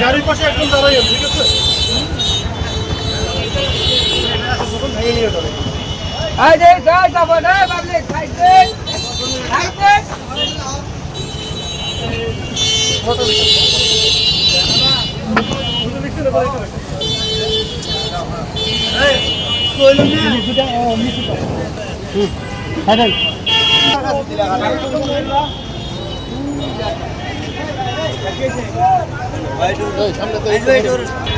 গাড়ির পাশে একদম দাঁড়াইয়েন ঠিক আছে? ভেঙে নিয়ে যাবে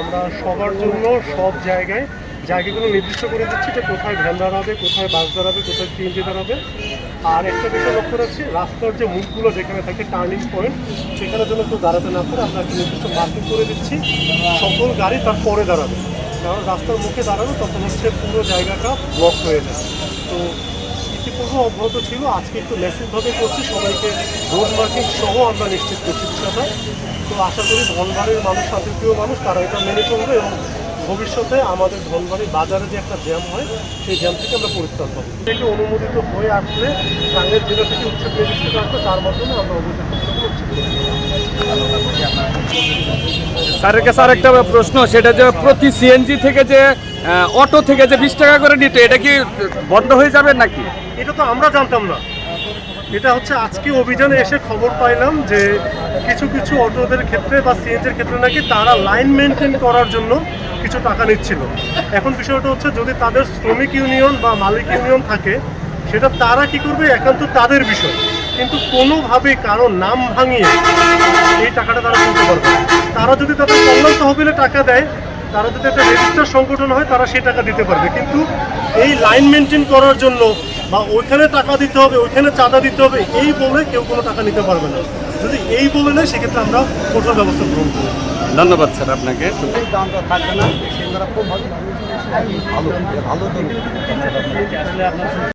আমরা সবার জন্য সব জায়গায় জায়গাগুলো নির্দিষ্ট করে দিচ্ছি যে কোথায় ভ্যান দাঁড়াবে, কোথায় বাস দাঁড়াবে, কোথায় সিএনজি দাঁড়াবে। আর একটা বিষয় লক্ষ্য রাখছি, রাস্তার যে মুখগুলো যেখানে থাকে টার্নিং পয়েন্ট সেখানে যেন কেউ দাঁড়াতে না পারে। আমরা নির্দিষ্ট মার্কিং করে দিচ্ছি। সকল গাড়ি তার পরে দাঁড়াবে। কারণ রাস্তার মুখে দাঁড়ানো তখন হচ্ছে পুরো জায়গাটা ব্লক হয়ে যায়। তো ইতিপূর্বে অব্যাহত ছিল। আজকে একটু মেসিভভাবে করছি, সবাইকে রোড মার্কিং সহ আমরা নিশ্চিত করছি বিষয়টা। তো আশা করি ধনবাড়ির মানুষ, শান্তিপ্রিয় মানুষ, তারা এটা মেনে চলবে এবং ভবিষ্যতে আমাদের ধনবাড়ি বাজারে যে একটা জ্যাম হয়, সেই জ্যাম থেকে আমরা পরিত্রাণ পাবো। থেকে অনুমোদিত হয়ে আসলে টাঙ্গের জেলা থেকে উচ্ছেদ রেজিস্ট্রেট আসবে, তার মাধ্যমে আমরা স্যারের কাছে আরেকটা প্রশ্ন, সেটা যে প্রতি সিএনজি থেকে যে অটো থেকে যে বিশ টাকা করে নিত, এটা কি বন্ধ হয়ে যাবে নাকি? এটা তো আমরা জানতাম না। এটা হচ্ছে আজকে অভিযানে এসে খবর পাইলাম যে কিছু কিছু অটোদের ক্ষেত্রে বা সিএনজির ক্ষেত্রে নাকি তারা লাইন মেনটেন করার জন্য কিছু টাকা নিচ্ছিল। এখন বিষয়টা হচ্ছে যদি তাদের শ্রমিক ইউনিয়ন বা মালিক ইউনিয়ন থাকে, সেটা তারা কি করবে? একান্ত তাদের বিষয়। কিন্তু কোনোভাবে কারও নাম ভাঙিয়ে এই টাকাটা তারা তুলতে পারবে। তারা যদি তাদের কল্যাণ তহবিলে টাকা দেয়, তারা যদি একটা রেজিস্টার সংগঠন হয়, তারা সেই টাকা দিতে পারবে। কিন্তু এই লাইন মেনটেন করার জন্য বা ওইখানে টাকা দিতে হবে ওইখানে চাঁদা দিতে হবে এই বলে কেউ কোনো টাকা নিতে পারবে না। যদি এই বলে নেয় সেক্ষেত্রে আমরা কঠোর ব্যবস্থা গ্রহণ করব। ধন্যবাদ স্যার আপনাকে। দামটা থাকবে না। সেগুলো খুব ভালো ভালো ভালো।